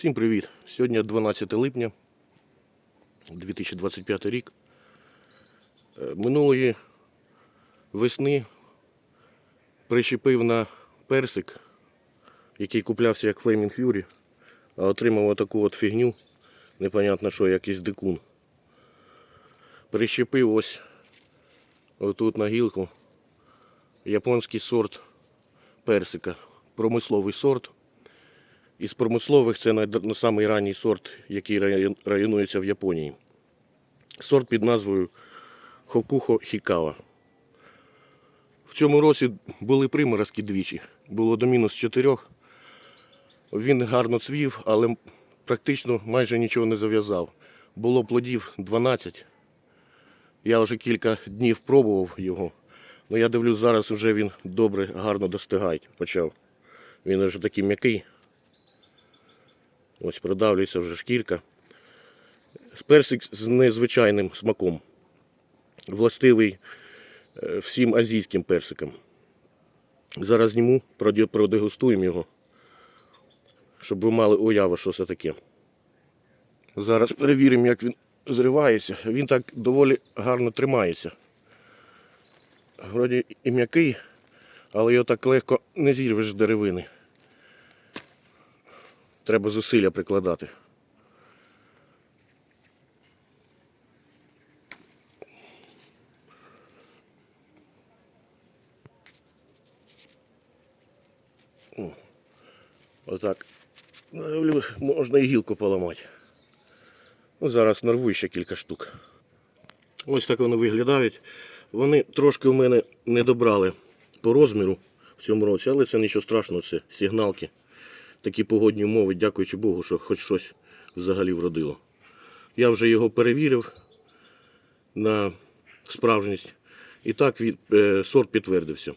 Всім привіт! Сьогодні 12 липня 2025 рік. Е, Минулої весни прищепив на персик, який куплявся як Flaming Fury, а отримав отаку от фігню, непонятно що, якийсь дикун. Прищепив ось отут на гілку японський сорт персика, промисловий сорт. Із промислових це на, на самий ранній сорт, який район- районується в Японії. Сорт під назвою Хокухо Хікава. В цьому році були приморозки двічі. Було до мінус 4. Він гарно цвів, але практично майже нічого не зав'язав. Було плодів 12. Я вже кілька днів пробував його. Ну я дивлюсь, зараз вже він добре, гарно достигає. Почав. Він вже такий м'який. Ось продавлюється вже шкірка. Персик з незвичайним смаком. Властивий е, всім азійським персикам. Зараз зніму, продегустуємо його, щоб ви мали уяву, що це таке. Зараз перевіримо, як він зривається. Він так доволі гарно тримається. Вроді і м'який, але його так легко не зірвеш з деревини. Треба зусилля прикладати. Отак. Можна і гілку поламати. Ну, зараз нарву ще кілька штук. Ось так вони виглядають. Вони трошки в мене не добрали по розміру в цьому році, але це нічого страшного, це сигналки такі погодні умови, дякуючи Богу, що хоч щось взагалі вродило. Я вже його перевірив на справжність. І так від, е, сорт підтвердився.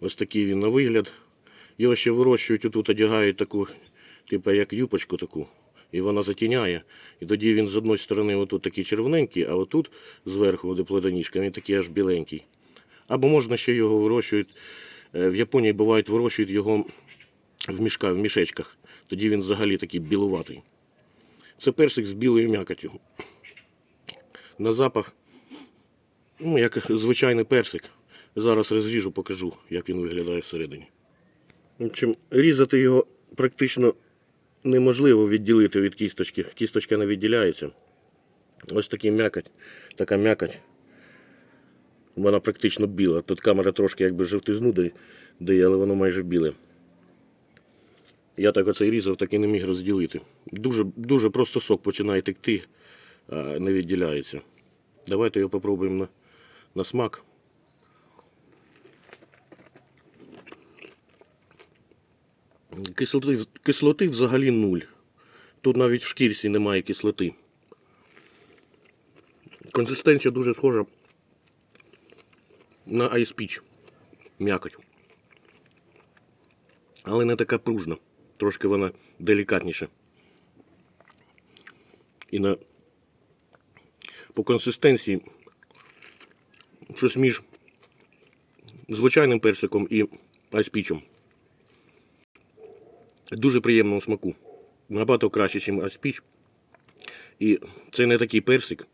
Ось такий він на вигляд. Його ще вирощують, отут одягають таку, типу як юпочку таку. І вона затіняє. І тоді він з одної сторони отут такий червоненький, а отут зверху, де плодоніжка, він такий аж біленький. Або можна ще його вирощують. е, В Японії бувають вирощують його в мішках, в мішечках. Тоді він взагалі такий білуватий. Це персик з білою м'якотю. На запах, ну, як звичайний персик. Зараз розріжу, покажу, як він виглядає всередині. Общем, різати його практично неможливо відділити від кісточки. Кісточка не відділяється. Ось такий м'якоть, така м'якоть. Вона практично біла. Тут камера трошки якби жовтизну дає, але воно майже біле. Я так оцей різав, так і не міг розділити. Дуже, дуже просто сок починає текти, не відділяється. Давайте його попробуємо на, на смак. Кислоти, кислоти взагалі нуль. Тут навіть в шкірці немає кислоти. Консистенція дуже схожа на Peach. М'якоть. Але не така пружна. Трошки вона делікатніша. І на... по консистенції щось між звичайним персиком і айспічем. Дуже приємного смаку. Набагато краще, ніж айспіч. І це не такий персик.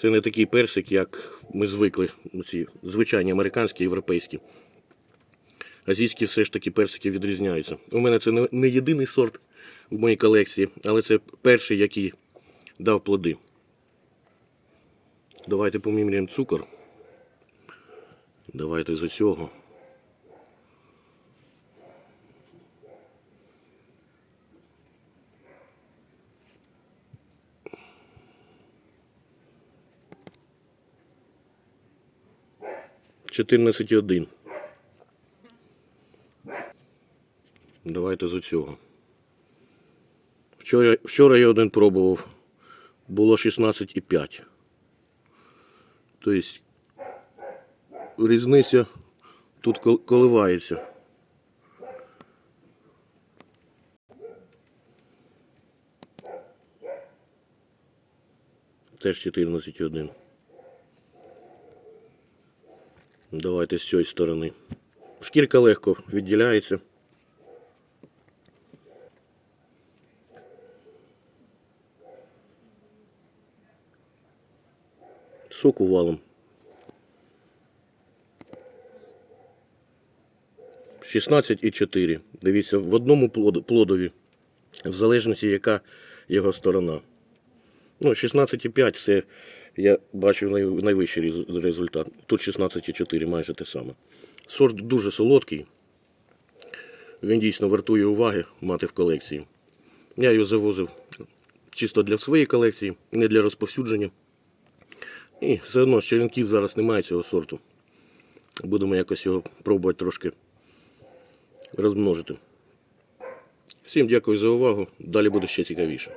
Це не такий персик, як ми звикли. Ці звичайні американські, європейські. Азійські все ж таки персики відрізняються. У мене це не- єдиний сорт в моїй колекції, але це перший, який дав плоди. Давайте поміряємо цукор. Давайте з цього. Чотирнадцять один. Давайте з цього. Вчора, вчора я один пробував. Було 16,5. Тобто різниця тут коливається. Теж 14,1. Давайте з цієї сторони. Шкірка легко відділяється. Соку валом. 16,4. Дивіться, в одному плодові, в залежності, яка його сторона. Ну, 16,5 це я бачу найвищий результат. Тут 16,4, майже те саме. Сорт дуже солодкий. Він дійсно вартує уваги мати в колекції. Я його завозив чисто для своєї колекції, не для розповсюдження. І все одно черенків зараз немає цього сорту. Будемо якось його пробувати трошки розмножити. Всім дякую за увагу. Далі буде ще цікавіше.